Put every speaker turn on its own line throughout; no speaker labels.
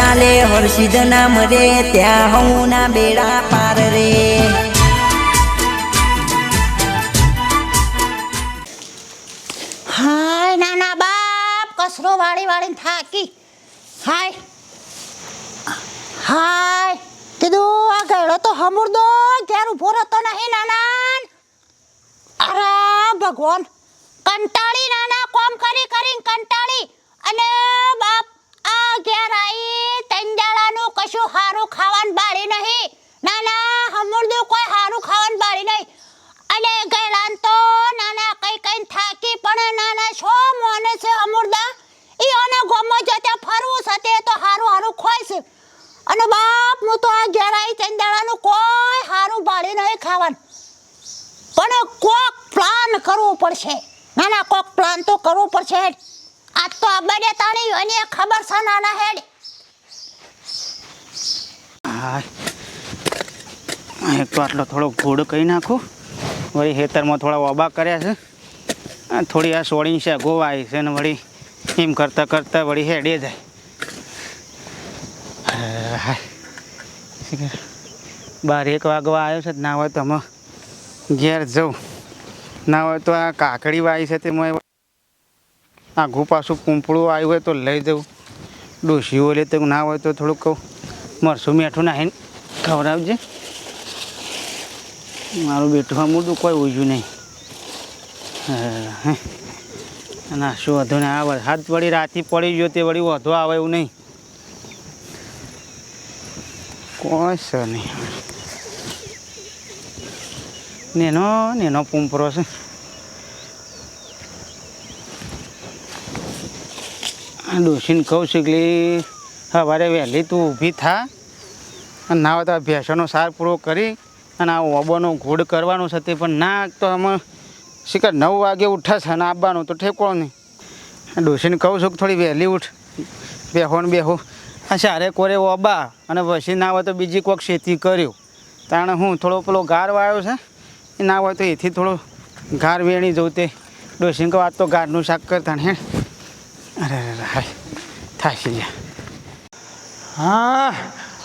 ચાલે, હર્ષિદ નામ રે, ત્યાં હું ના બેડા પાર રે.
હાય નાના બાપ, કસરો વાળી વાળીને થાકી. હાય. હાય. કીધું, આ ગયડો તો હમુરદો, ઘેર ઊભો રહેતો નહીં નાના અરે ભગવાન, કંટાળી નાના, કોમ કરી કરીને કંટાળી. અને બાપ આ ઘેર આવી કશું સારું ખાવાનું બાળી નહીં. નાના હમુરદું કોઈ સારું ખાવાનું બાળી નહીં. અને ગયેલા તો નાના કઈ કઈ થાકી પણ નાના છો મોને છે અમુરદા ઈ અને ગોમો જતે ફરવું છે તે તો સારું સારું ખોય અને બાપ, હું તો આ ઘેરાઈ ચંદાળાનું કોઈ સારું બાળી નહીં ખાવાનું. પણ કોક પ્લાન કરવું પડશે. નાના કોક પ્લાન તો કરવું પડશે. તો બને તાણી અને ખબર છે નાના હેડ
એક તો આટલો થોડો ઘોડ કહી નાખું. વળી ખેતરમાં થોડા ઓબા કર્યા છે. થોડી આ સોળી છે ગોવાય છે ને વળી એમ કરતાં કરતાં વળી હેડે જાય. બાર એક વાગવા આવ્યો છે, ના હોય તો અમે ઘેર જવું ના હોય તો આ કાકડી વાય છે તેમાં આઘું પાછું કૂંપળું આવ્યું હોય તો લઈ જવું. ડોસી લે તો ના હોય તો થોડુંક કહું. મરસું મીઠું નાખીને ખવડાવજે. મારું બેઠું અમુદું કોઈ ઉજ્યું નહીં. ના શું વધુ ને આ વરસાદ વળી રાતી પડી ગયો તે વળી વધુ આવે એવું નહીં. કોઈ સર નહીં. નેનો નેનો પૂંપરો છે. આ ડોશીને કહું છું કે સવારે વહેલી તું ઊભી થા અને ના હોય તો આ ભેંસોનો સાર પૂરો કરી અને આ ઓબોનો ઘોડ કરવાનો છે તે પણ ના, તો અમે શીખર નવ વાગે ઉઠાશે અને આવવાનું તો ઠેકો નહીં. ડોસીને કહું છું કે થોડી વહેલી ઉઠ, બેહો ને બેહો. આ સારે કોરે ઓબા અને પછી ના હોય તો બીજી કોઈક ખેતી કર્યું. તાણે હું થોડો પેલો ગાર વાયો છે, એ ના હોય તો એથી થોડો ગાર વેણી જવું તે. ડોસીને કહું, આજ તો ગારનું શાક કરતા ને અરે અરે થાકી ગયા
હા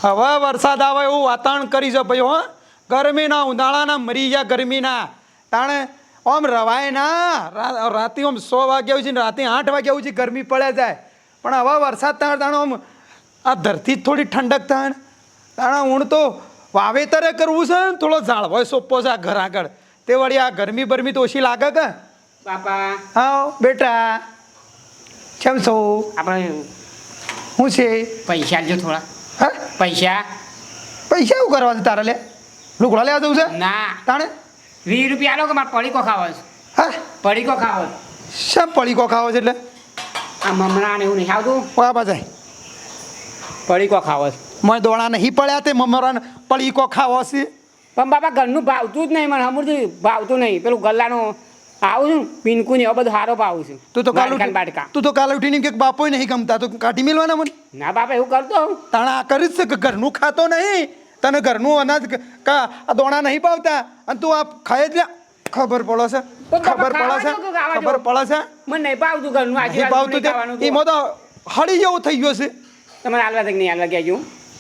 હવે વરસાદ આવે એવું વાતાવરણ કરી છે ભાઈ હો. ગરમીના ઉનાળાના મરી ગયા ગરમીના. તાણે આમ રવાય ના. રા- રાતે આમ સો વાગ્યા સુધી રાતે આઠ વાગ્યા સુધી ગરમી પડે જાય. પણ હવે વરસાદ તાણે તાણે આમ આ ધરતી જ થોડી ઠંડક થાય તાણે ઊણ તો વાવેતરે કરવું છે ને થોડો ઝાડવો સોપો છે આ ઘર આગળ. તે વળી આ ગરમી બરમી તો ઓછી લાગે કે?
બાપા.
હા બેટા. કેમ છો?
આપણે
શું છે.
પૈસા જો થોડા.
હા?
પૈસા?
પૈસા એવું કરવા છે તારે લે? લુકડા લેવા જવું છે?
ના.
તાણે?
વીસ રૂપિયા આલો કે મારે પડીકો ખાવો છે?
હા?
પડીકો ખાવો છે.
શા પડીકો ખાવો છે એટલે?
આ મમરા ને એવું નહીં આવતું
વાપા જાય
પડીકો ખાવો છે.
મને દોણા નહીં પડ્યા તે મમરાને પડીકો ખાવો છે.
પણ બાપા ઘરનું ભાવતું જ નહીં મને સમૃદ્ધિ ભાવતું નહીં. પેલું ગલ્લાનું આવું છું પીનકું ને એવું બધું સારો પાવું છું.
તું તો કાલ ઉઠી-
બાટકા
તું તો કાલ ઉઠીને કે બાપોય નહીં ગમતા તો કાઢી મેલવાના મને?
ના બાપા એવું કરતો.
તાણા આ કરી જ છે કે ઘરનું ખાતો નહીં તને ઘરનું અનાજ ક- કા આ દોણા નહીં પાવતા? અને તું આ ખાય જ ખબર પડે છે
તો બાપા
ખબર પડે છે
ખાવા દો કે ખાવા
ખબર? પડે છે.
મને નહીં પાવતું ઘરનું
નહીં
આશીર્વાદ
ભાવતું
નહીં ખાવાનું
તે એમાં તો હળી જેવું થઈ ગયો છે.
તમારે હાલવા તક નહીં હાલવા કહેજો?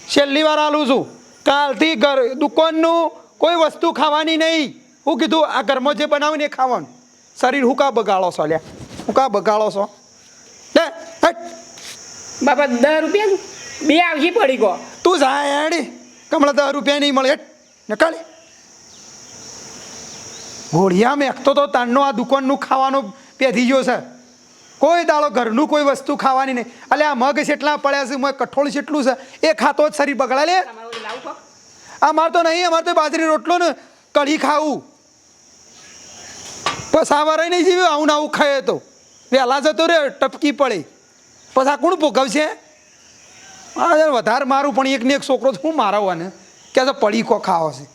છેલ્લી વાર આલું છું. કાલથી ઘર દુકાનનું કોઈ વસ્તુ ખાવાની નહીં. હું કીધું આ ઘરમાં જે બનાવીને એ ખાવાનું. શરીર હુકા બગાડો છો લ્યા? હુકા બગાડો છો? લે હટ
બાપા દસ રૂપિયા બે આવશે પડી ગયો
તું જા હેડી. કમળા દસ રૂપિયા નહીં મળે. હેટ નકાળી. ઘોડિયા મેકતો તો તાણનો આ દુકાનનું ખાવાનું પેધી ગયો છે. કોઈ દાડો ઘરનું કોઈ વસ્તુ ખાવાની નહીં. અલે આ મગ જેટલા પડ્યા છે મગ કઠોળ જેટલું છે એ ખાતો જ શરીર બગડા લે? અમાર તો નહીં અમારે તો બાજરી રોટલો ને કઢી ખાવું. બસ આ વારે નહીં જીવ્યો આવું ને આવું ખાય તો. વહેલા જતો રે ટપકી પડે. પછી આ કોણ ભોગવશે? વધારે મારું, પણ એકને એક છોકરો તો હું કે તો પડી કો ખાવો છે.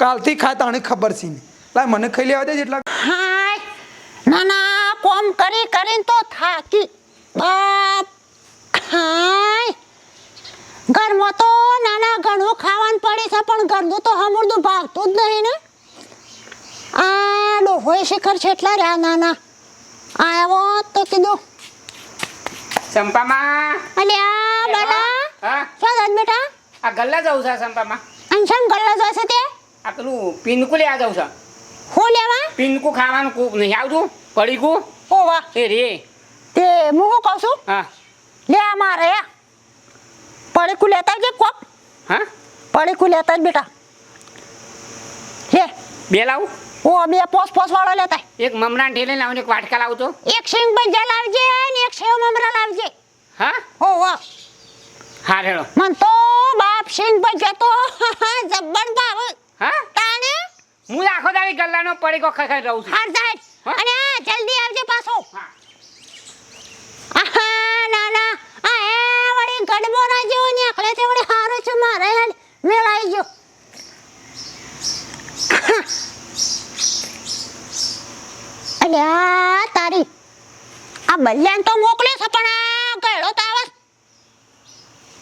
કાલથી ખાય તાણે ખબર છે ને લાય, મને ખાઈ લેવા દે જેટલા
હાય! નાના કોમ કરી, કરીને તો થાકી. બાપ! હાય ઘરમાં તો નાના ઘણું ખાવાનું પડે છે, પણ ઘરનું તો હમુરદું ભાવતું જ નહીં ને. આ ડોહોય શિખર છે એટલા રહ્યા નાના. આવ્યો તો કીધું.
સંપામાં
અલ્યા બલા.
હા. આ ગલ્લા જવું છે સંપામાં
અંશમ ગલ્લા જોઈશે તે?
આ પેલું પિનકુ લેવા જવું છે.
હું લેવા?
પિનકુ ખાવાનું કૂક નહીં આવતું? ઓ
ઓવા
એ રે.
તે હું શું કહું છું?
હા.
લે આ મારે. પડીકું લેતા જે કોપ
હા?
પડીકું લેતા જ બેટા. લે.
બે લાવું?
ઓ બે પોસ પોસ વાળો લેતા
એક મમરાન ઢેલે લાવું એક વાટકા લાવજો
એક સિંગ બજા લાવજે ને એક સેવ મમરા લાવજે.
હા?
ઓ વાહ
હા રેડો.
મન તો બાપ સિંગ બજા તો જબ્બર ભાવ
હા?
તાને
હું આખો દાડી ગલ્લાનો પડીકો ખાઈ ખાઈ રહું છું.
હાર જાય અને જલ્દી આવજે પાછો.
હા.
આહા ના ના આ એ વળી ગડબો ના ને આખલે તે વળી હારો છે મારે મેળાઈ ગયો. અલ્યા તારી. આ બલ્યાન તો મોકલે છે, પણ આ ગયડો તો આવે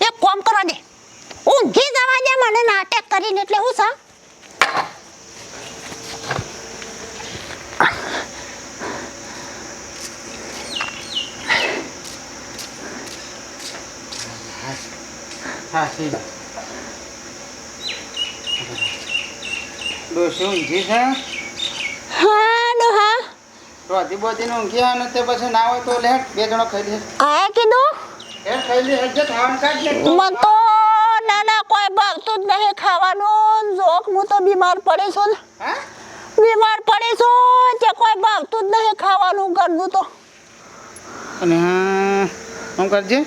એક કોમ કરવા દે. ઊંઘી જવા દે મને નાટક કરીને, એટલે હું
સી? ઊંઘી છે?
હા ડોહા
રોતી નું ઊંઘી આવે તે પછી ના હોય તો લે બે જણો ખાઈ લે.
આ કીધું?
હે ખાઈ લે હજે ખાવાનું કાઢ લે.
મન તો નાના કોઈ ભાગતું જ નહીં ખાવાનું. જોક હું તો બીમાર પડે છું ને.
હા?
બીમાર પડે છું તે કોઈ ભાગતું જ નહીં ખાવાનું ઘરનું તો.
અને શું કરજે?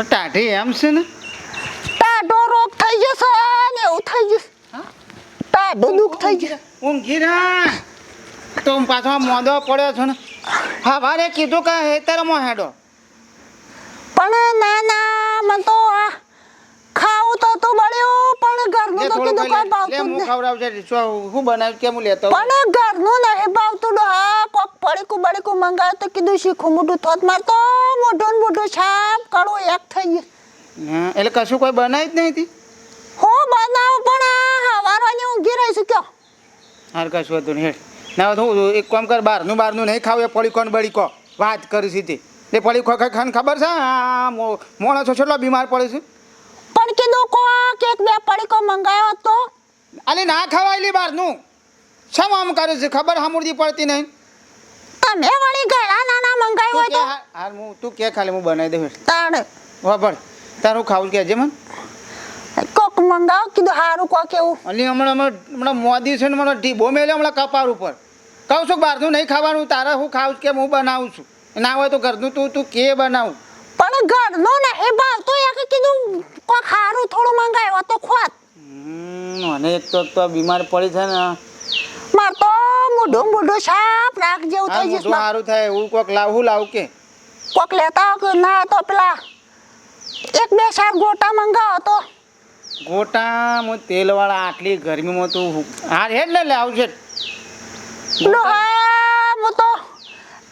ટાઢી એમ છે ને?
ટાઢો રોગ થઈ જશે ને એવું થઈ જશે. ટાઢો દુઃખ થઈ જશે
ઊંઘી રા તો હું પાછો મોદો પડ્યો છો ને. હા વારે કીધું કે હેતરમાં હેડો.
પણ ના ના મને તો આ ખાવું તો તું બળ્યું પણ ઘરનું તો કીધું કોઈ ભાવતું
હું ખવડાવજે હું શું બનાવ્યું કેમ લેતો
પણ ઘરનું નહીં ભાવતું ડોહા કોક પડીકું બડીકું મંગાવ્યું તો કીધું શીખું મોટું થોત માર તો મોઢું ને મોઢું છાપ કડવું એક થઈ ગયું.
એટલે કશું કોઈ બનાવી જ નહીં હતી
હું બનાવું પણ આ હવારોની ઊંઘી રહી છું કયો
હાર કશું હતું નહીં હેડ. ના હું એક કામ કર બહારનું બહારનું નહીં ખાવ એ પડીકો ને બડીકો વાત કરી સીધી. એ પડીકો ખાઈને ખબર છે? માણસો બીમાર પડે છે?
પણ કીધું કોક કેક બે પડીકો મંગાવ્યો તો
અલે ના ખવાયેલી બહારનું. શમ આમ કરે છે? ખબર હમુરદી પડતી નહીં.
તમે વળી ગળા નાના મંગાવ્યું હોય
કે
તો
હાર- હું તું કે ખાલી હું બનાવી દઉં
તાણ.
વાપર. તારું ખાવું કહેજે મને.
મંગાવ કીધું સારું કહો કેવું
અલી હમણાં હમણાં હમણાં મોદી છે ને મને ઢીબો મેલે હમણાં કપાર ઉપર. કહું છું બહારનું નહીં ખાવાનું તારે હું ખાઉં કે હું બનાવું છું? ના હોય તો ઘરનું તું તું કે બનાવું?
પણ ઘરનું નહીં તો એક કીધું કોક સારું થોડું મંગાવ્યો તો ખોત
મને એક તો તો બીમાર પડી છે ને.
માર તો મોઢું મોઢું સાપ રાખ જેવું થઈ જશે
સારું થાય હું કોક લાવું લાવું કે?
કોક લેતા ના તો પેલા એક બે સાર ગોટા મંગાવો તો.
ગોટા હું તેલવાળા આટલી ગરમીમાં તું હા હે ને લે આવજે.
હું તો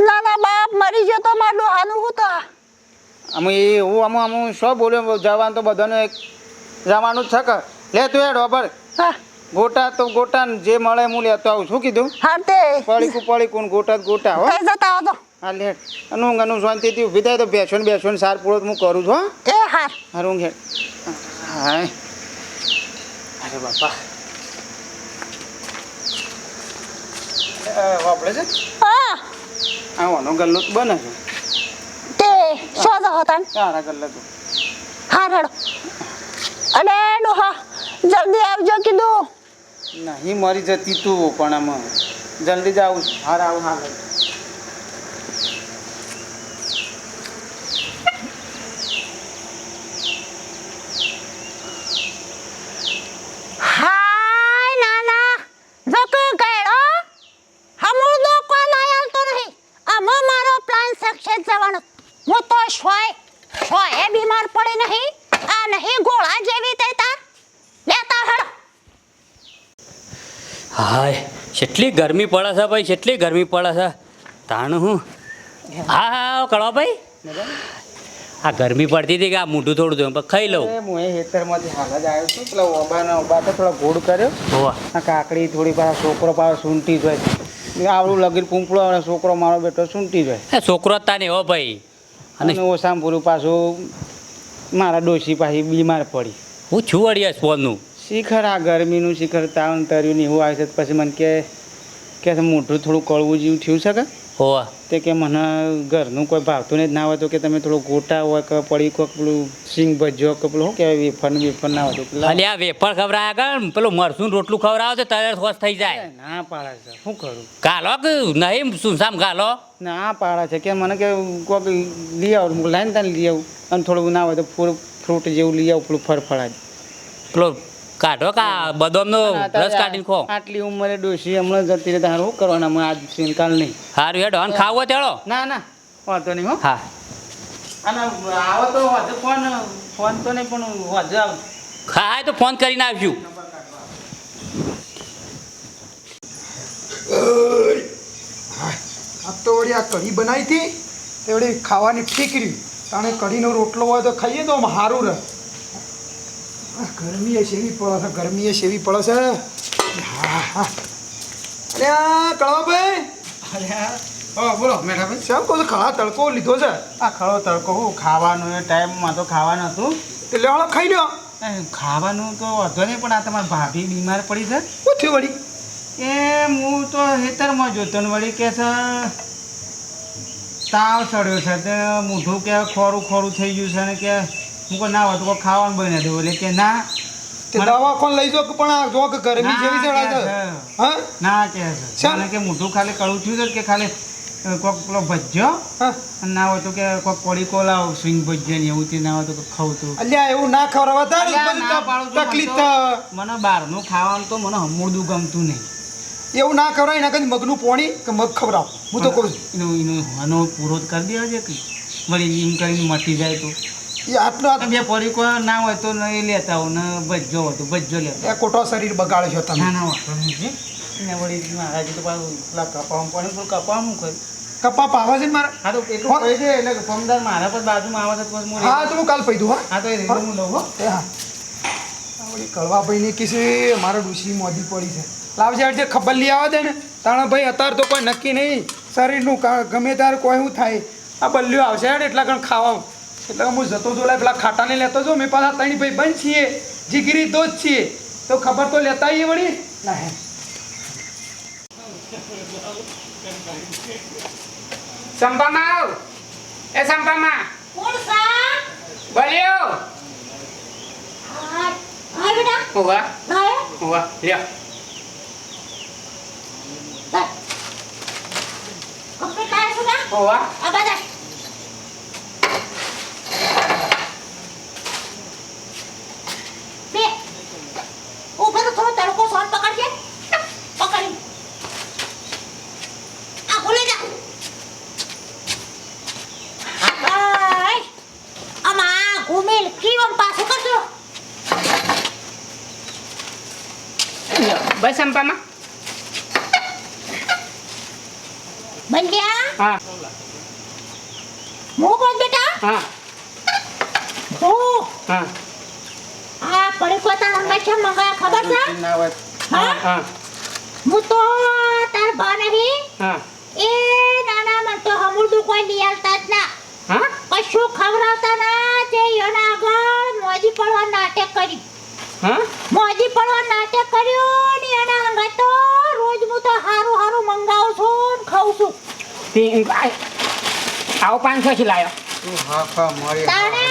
નાના બાપ મરી ગયો તો મારા ડોહાનું હું તો.
અમે એ હું આમ આમ શું બોલ્યો? જવાનું તો બધાને એક જવાનું છે કે. લે તું હેડ ખબર
હા.
ગોટા તો ગોટા જે મળે હું લેતો આવું. શું કીધું?
હા તે.
પડીકું પડીકું ગોટા ગોટા હો.
જતા હો તો.
હા લે અનું અનું શાંતિથી ઊભી થાય તો બેસો ને બેસો ને સાર પૂરો તો હું કરું છું હો.
એ હાર.
હારું ઘેર હાય. અરે બાપા. વાપરે છે?
હા.
આ વાનો ગલ્લો તો બને છે.
તે શું જ હતા
સારા ગલ્લા તો.
હાર હેડો. અને ડોહા જલ્દી આવજો કીધું.
નહીં મરી જતી તું પણ આમાં. જલ્દી જાઉં હાર આવું હા
હાય નાના જોક ગયડો હમું દો કોણ આયાલ તો નહીં આમાં મારો પ્લાન સક્સેસ જવાનો હું તો શોય શોય બીમાર પડી નહીં આ નહીં ગોળા જેવી તે તાર લેતા હેડો
હાય કેટલી ગરમી પડે છે ભાઈ કેટલી ગરમી પડે છે. તાણું હું. હા હા કળવા ભાઈ. આ ગરમી પડતી હતી કે આ મોઢું થોડું ધોયું પણ ખાઈ લઉં.
હું એ હેતરમાંથી હાલ જ આવ્યો છું પેલા ઓબાના ઓબા તો થોડો ગોળ કર્યો.
હોવા.
આ કાકડી થોડી પાછા છોકરો પાસે સૂંટી જાય. આવડું લગીર પૂંપળો આવે છોકરો મારો બેટો સૂંટી જાય.
એ છોકરો જ તાને હો ભાઈ.
અને
અને
ઓસામ પૂરું પાછું મારા ડોશી પાછી બીમાર પડી.
હું છું અડિયા સ્પોનનું.
શિખર આ ગરમીનું શિખર તાવન તર્યું ને એવું આવે છે પછી મને કે કે મોઢું થોડું કળવું જેવું થયું છે કે?
હોવા.
તે કે મને ઘરનું કોઈ ભાવતું ને જ ના હોય તો કે તમે થોડું ગોટા હોય કે પડી કોક પેલું સિંગ ભજ્યો કે પેલું શું કહેવાય વેફર વેફર ના હોય તો
અલ્યા આ વેફર ખવડાયા કર પેલું મરસું રોટલું ખવડાવો તો તરત હોશ થઈ જાય.
ના પાડે છે શું કરું?
ગાલો કે નહીં સુનસામ ગાલો?
ના પાડે છે કે મને કે કોક લઈ આવું હું લાઈને તને લઈ આવું અને થોડું ના હોય તો ફ્રૂટ ફ્રૂટ જેવું લઈ આવું પેલું ફરફળા
પેલો કાઢો કા બદામનો રસ કાઢીને ખો.
આટલી ઉંમરે ડોશી હમણાં જતી રહે તારે શું કરવાના? હમણાં આજ છે કાલ નહીં
સારું હેડો અને ખાવો તેડો.
ના ના વાંધો નહીં હો.
હા.
અને આવો તો હજુ ફોન ફોન તો નહીં પણ હજુ આવ.
હા તો ફોન કરીને આવશું
આ તો વળી આ કઢી બનાવી હતી તે વળી ખાવાની ફીકરી. તાણે કઢીનો રોટલો હોય તો ખાઈએ તો આમ સારું રહે. આ શેવી સેવી પડે છે? ગરમી એ સેવી પડે છે? હા હા. અરે કળવાભાઈ
હા બોલો મેઠાભાઈ.
શેમ કહું ખળા તડકો લીધો છે?
આ ખરો તડકો હું ખાવાનો એ ટાઈમમાં તો ખાવાનું હતું.
એટલે હાલો ખાઈ લ્યો.
ખાવાનું તો વાંધો નહીં પણ આ તમારી ભાભી બીમાર પડી છે?
શું થયું વળી.
એ હું તો હેતરમાં જોતો ને વળી કે છે તાવ ચડ્યો છે તે મોઢું કે ખોરું ખોરું થઈ ગયું છે ને કે હું કોઈ ના હોય તો ખાવાનું બને દઉં એટલે કે ના.
દવા કોણ લઈ જાઓ પણ આ જોક ગરમી જેવી ચડાય છે. હા?
ના કે છે? કે મોઢું ખાલી કળું થયું છે કે ખાલી કોક પેલો ભજ્યો? ના હોય તો કે કોક કોળી કોલા સ્વિંગ ભજ્યો ને એવું ના હોય તો ખાવું તું.
અલ્યા એવું ના ખવડાવવા તાર તકલીફ
મને બહારનું ખાવાનું તો મને હમુરદું ગમતું નહીં.
એવું ના ખવડાય એના કદી મગનું પોણી કે મગ ખવડાવ. હું તો કહું છું.
એનો એનો પૂરો જ કરી દેવા છે કે વળી એમ કરીને મટી જાય તો.
એ આટલો
બે પડીકો ના હોય તો એ લેતા હોવ ને ભજ્જો હોય તો ભજ્જો લેતા
એ ખોટો શરીર બગાડો છો તમે.
ના ના. એને વળી મહારાજ તો પાછું પેલા કપાવાનું પડે પણ કપાવાનું કર્યું?
કપા પાવા છે મારા?
હા તો એટલું કહી દે એટલે ફમદાર મારા પર બાજુમાં આવે છે તો પછી હા
તો હું કાલ પૈદું હા.
હા તો એ હું લઉં હો.
એ હા. આ વળી કળવાભાઈને કીધું મારા ડૂસી મોદી પડી છે. લાવજે જે ખબર લઈ આવે દે ને. તાણા ભાઈ અત્યારે તો કોઈ નક્કી નહીં. શરીરનું કા- ગમે ત્યારે કોઈ શું થાય. આ બલ્યું આવશે હેડ એટલા કણ ખાવા. એટલે હું જતો જો લાય પેલા ખાટાને લેતો જો મેં પાછા ત્રણ ભાઈ બંધ છીએ. જીગરી દો જ છીએ. તો ખબર તો લેતા આવીએ વળી. ના હે.
સંપામાં આવ. એ સંપામાં
કોણ સા?
બોલ્યો.
હા હા બેટા.
હોવા હોવા લાય. હોવા
આ બધા બે ઊભો તો થોડો તડકો સોન પકડજે પકડી આ ખોલે જા હાય આમાં ઘૂમેલ કીવમ પાછું કરજો
લ્યો બન
ગયા
હા
મો કોણ બેટા
હા
ઓ
હા
આ પડી પોતા રંગા છે મંગા ખબર છે હા
હા
હું તો તાર બા નહીં
હા
એ નાના મને તો હમુરદું કોઈ લઈ આવતા જ ના
હા
કશું ખવડાવતા ના તે યોના આગળ મોજી પડવા નાટક કરી
હા?
મોજી પડવા નાટક કર્યું ને એના હંગા તો રોજ હું તો હારું હારું મંગાવું છું ને ખાઉં છું.
તે આવો પાંચસો થી લાયો.
તું
તાણે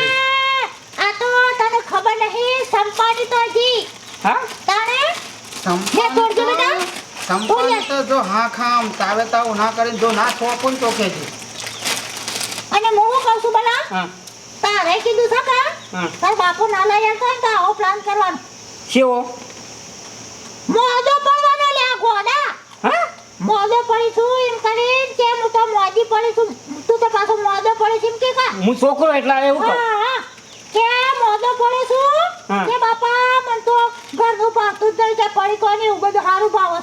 આ તો તને ખબર નહીં સંપાની તો હજી.
હા?
તાણે? બેટા.
તો જો હા ખામ તાવે તાવ ના કરીને જો ના છો પણ તો કે છે?
અને હું કહું છું બલા તારે કીધું છે કે
હા
તાર બાપુ ના લઈ આવતો ને તો આવો પ્લાન કરવાનો.
શેવો
મોજો પડવાનો લે આ ગોડા.
હા?
મોજો પડી છું એમ કરીને કે હું તો મોજી પડી છું તું તો પાછો મોજો પડી છું કે કા
હું છોકરો એટલે એવું
હા કે મોજો પડી છું. કે બાપા મન તો ઘરનું ભાગતું જ નહીં પડી કોની એવું બધું સારું ભાવ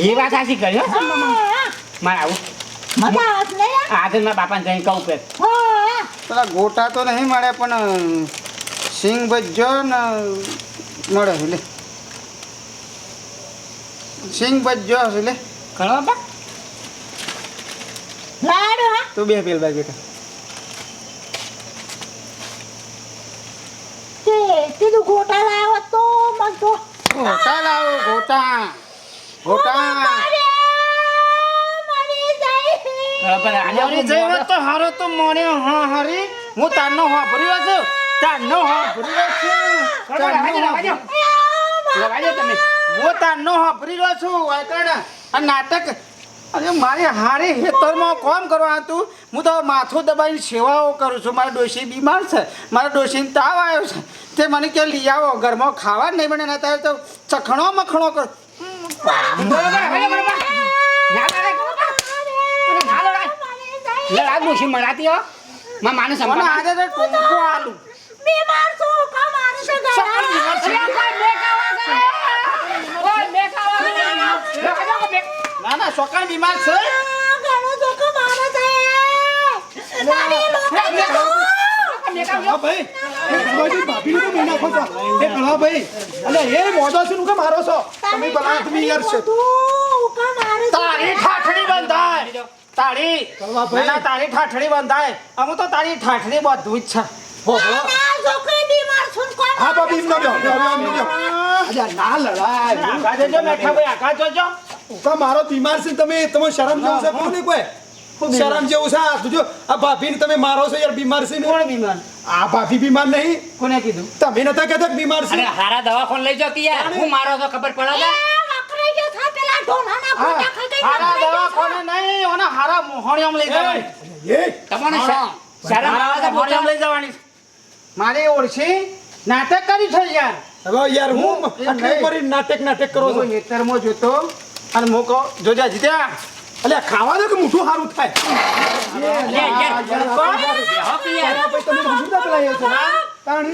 એ વાત સાચી કરી હો. સંપામાં આવું. કહું
પેલા ગોટા તો નહીં મળે પણ સિંગ ભજ્જો ને મળે લે. સિંગ ભજ્જો હશે લે.
લાડુ હા?
તું બે પેલ બાજુ બેટા
કીધું ગોટા લાવો તો મન તો
ગોટા લાવો ગોટા. ગોટા.
પણ
જઈ તો હારો તો મોને હા હારી. હું તારનો વાપર્યો છું. તારનો વાપર્યો છું. તારનો
લવાજો તમે.
હું તારનો વાપરી રહ્યો છું વાયકણ આ નાટક અરે મારે હારે હેતરમાં કોમ કરવા હતું. હું તો માથું દબાઈને સેવાઓ કરું છું. મારા ડોશી બીમાર છે. મારા ડોશીને તાવ આવ્યો છે. તે મને કે લઈ આવો ઘરમાં ખાવા નહીં બને ને તો ચખણો મખણો કર.
લડાઈ ડોશી મરાતી હો. માં માને સંભાળ.
આજે તો ટૂંકો આલું.
બીમાર છું કા મારે છે
છે. ના ના છોકરા બીમાર છે.
ઘણું જોખમ મારે છે. નાની લોકો
ભાઈ. એ કળવાજી ભાભીને નાખો છો. એ કળવાભાઈ અલે એ મોદો છે નું કે મારો છો? તમે ભલા આદમી યાર છે.
કા મારે
તારી બંધાય તારી ના, ના, તારી ઠાઠડી બંધાય. અમુ તો તારી ઠાઠડી બધું જ છે.
મારો? બીમાર તમે તમે શરમ જેવું છે? કોને કોઈ? શરમ જેવું છે? આ જો આ ભાભીને તમે મારો છો યાર બીમાર છે
કોણ બીમાર?
આ ભાભી બીમાર નહીં.
કોને કીધું?
તમે નતા કહેતા કે બીમાર છે?
હારા હારા દવાખાને લઈ જતી યાર. હું મારો તો ખબર પડે છે
ગયો થા પેલા ઢોલાના ગોટા ખાઈ
હારા દવાખાને નહીં ઓના હારા મોહણિયામ લઈ જવાની.
એ
તમને શરમ આવે છે
મોહણિયામ લઈ જવાની. મારે ઓળખી નાટક કરી છે યાર.
હવે યાર હું
હું-
આટલી ઉંમરે નાટક નાટક કરો છો?
જોતો અને હું કહું જીત્યા.
અલ્યા ખાવા દો કે મોઢું સારું થાય?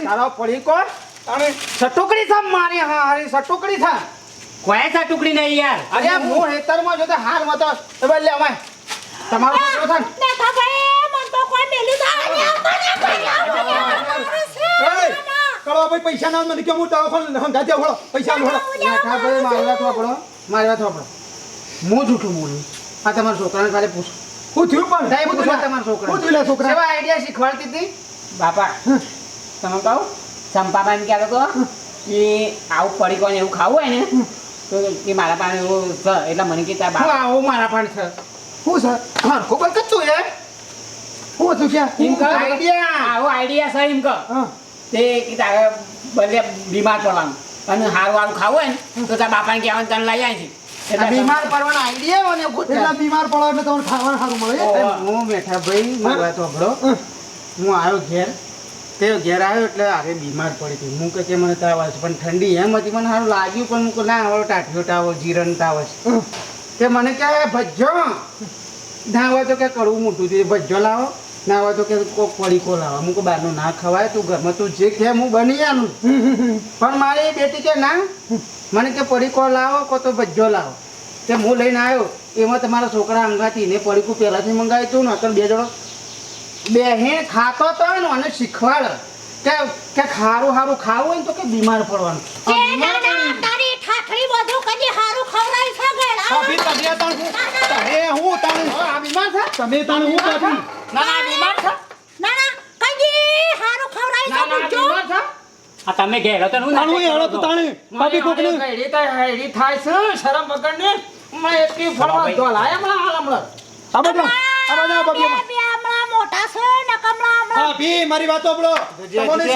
તારો પડી કોણ?
તાણી.
સટુકડી થા મારી હા હારી સટુકડી થા
કોઈ સા ટુકડી નહીં યાર?
અરે હું હેતરમાં જોતો હાર મતો એ બોલ લે અમાય તમારો છોકરો થા ને.
તો ભાઈ મન તો કોઈ મેલી દા
એ, ભાઈ પૈસા ના મને કેમ હું દવાખાને હંગાતે હોળો પૈસા હોળો
બેઠા ભાઈ મારી વાત વાપરો મારી વાત વાપરો. હું જૂઠું બોલું? આ તમારા છોકરાને ખાલી પૂછો.
હું થયું પણ?
સાહેબ
હું
પૂછો? તમારા છોકરા
હું થયું છોકરા?
કેવા આઈડિયા શીખવાડતી હતી?
બાપા તમે કહો ચંપાબા એમ કહેતો હતો કે આવું પડી કોને એવું ખાવું હોય ને તો કે મારા પાસે એવું છે એટલે મને કે તાર
હું મારા પણ છે.
શું છે?
હા ખબર કચ્છું
હતું
એમ કહો
આઈડિયા.
આવો આઈડિયા છે એમ કહો તે કે તારે બધે બીમાર પડવાનું. અને હારું હારું ખાવું હોય ને તો તાર બાપાને કહેવાનું તને લઈ આવી છે
આ બીમાર પડવાનો આઈડિયા મને
એટલા બીમાર પડો એટલે તમને ખાવાનું સારું મળે.
હું બેઠા ભાઈ મારી વાત સાંભળો. હું આવ્યો ઘેર. તે ઘેર આવ્યો એટલે અરે બીમાર પડી હતી. હું કે મને તાવ આવે છે. પણ ઠંડી એમ હતી, મને સારું લાગ્યું, પણ હું ના, હવે ટાઢિયો તાવ જીરણ તાવ છે તે મને કે ભજ્જો. ના હોય તો કે કડવું મોટું છે. ભજ્જો લાવો. ના હોય તો કે કોક પડીકો લાવો. હું કે બહારનું ના ખવાય, તું ઘરમાં તું જે કે હું બની આનું પણ મારી બેટી કે, ના. મને કે, પડીકો લાવો કો તો ભજ્જો લાવો. તે હું લઈને આવ્યો. એમાં તમારા છોકરા અંગાથી ને પડીકું પહેલાંથી મંગાવ્યું હતું ને, અત્યારે બે જણો બેહીને ખાતો તો ને અને શીખવાડ. કે કે ખારું હારું ખાવું હોય ને તો કે બીમાર પડવાનું.
ના ના. તારી ઠાઠડી બધું કદી હારું ખવડાવી છે
આ હું તમે હું તાણ
આ બીમાર છે?
તમે તાણ હું ભાભી
ના ના આ બીમાર છે?
ના ના કદી હારું છે?
ના આ
તમે ઘેરો તો હું
હું હેળો તો તાણે. કોકને
તો થાય છે. શરમ વગરની. હમણાં એટલી ફરવા દોલાય હમણાં હાલ હમણાં.
આ બધા આ બધા ભાભી
બે બે હમણાં મોટા છે ને કમળા હમણાં?
ભાભી મારી વાતો સાંભળો. તમને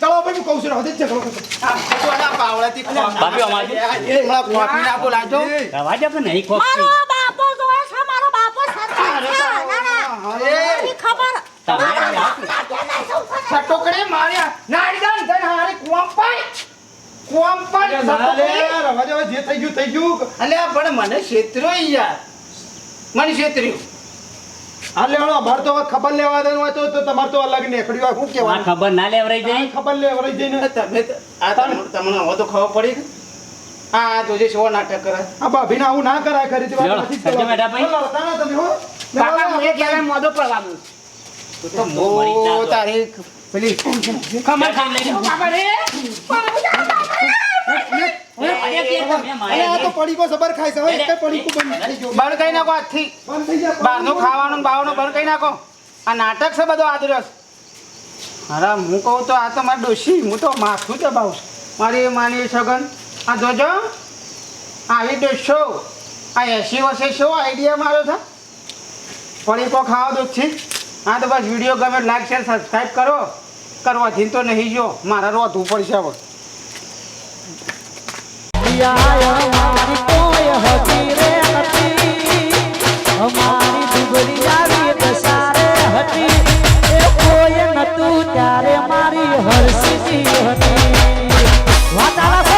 ચાલો ભાઈ હું કહું છું હદે જ છે ચલો
આ ભગવાનના પાવડાથી ખોફ.
ભાભી અમારી
એ હમણાં કોફી નાખો લાજો.
રવા દે કે નહીં ખોટું
મારો બાપો જોવે છે મારો બાપો સરકાર છે. ના ના
અરે.
મારી ખબર.
સટોકડે માર્યા. નાડીદાન થઈને હારી કોમ્પાઈ કોમ્પાઈ સટોકડે
રવા દેવા જે થઈ ગયું થઈ ગયું.
અલ્યા પણ મને છેતર્યો યાર. મને છેતર્યું
હા લેવાનો અમારે તો ખબર લેવા દેવાનું હોય તો તો તમારે તો અલગ નીકળ્યું હોય શું
આ ખબર ના લેવરાઈ
આ
જાય
ખબર લેવડાઈ જઈને
તમે તો- આ તમને તમને હવે તો ખબર પડી હા આ આ જોજે શો નાટક કરે.
આ ભાભીને આવું ના કરાય ખરી તે જ તમે હો.
બાપા મને કહેવાય મોદો પડવાનું
તો
મરી
મો. તારી પેલી
ખમર ખાઈ લઈને બાપા રે
બંધ
કરી નાખો આજથી. બહારનું ખાવાનું બાવાનું બંધ કરી નાખો. આ નાટક છે બધો આદર્યો અરે હું કહું તો આ તો મારી ડોશી હું તો માથું દબાવું મારી માની સગન આ જોજો. આવી ડોશો આ એસી વર્ષે શું આઈડિયા મારો છે. પડીકો ખાવા દો છે હા તો બસ વીડિયો ગમે લાઈક શેર સબસ્ક્રાઈબ કરો. કરવાથી તો નહીં જો મારા રોધવું પડશે હવે
અમારી કોઈ હતી રે નથી અમારી ડુગરી આવી દસારે હતી એ કોઈ નતું ત્યારે મારી હરસીજી હતી વાતા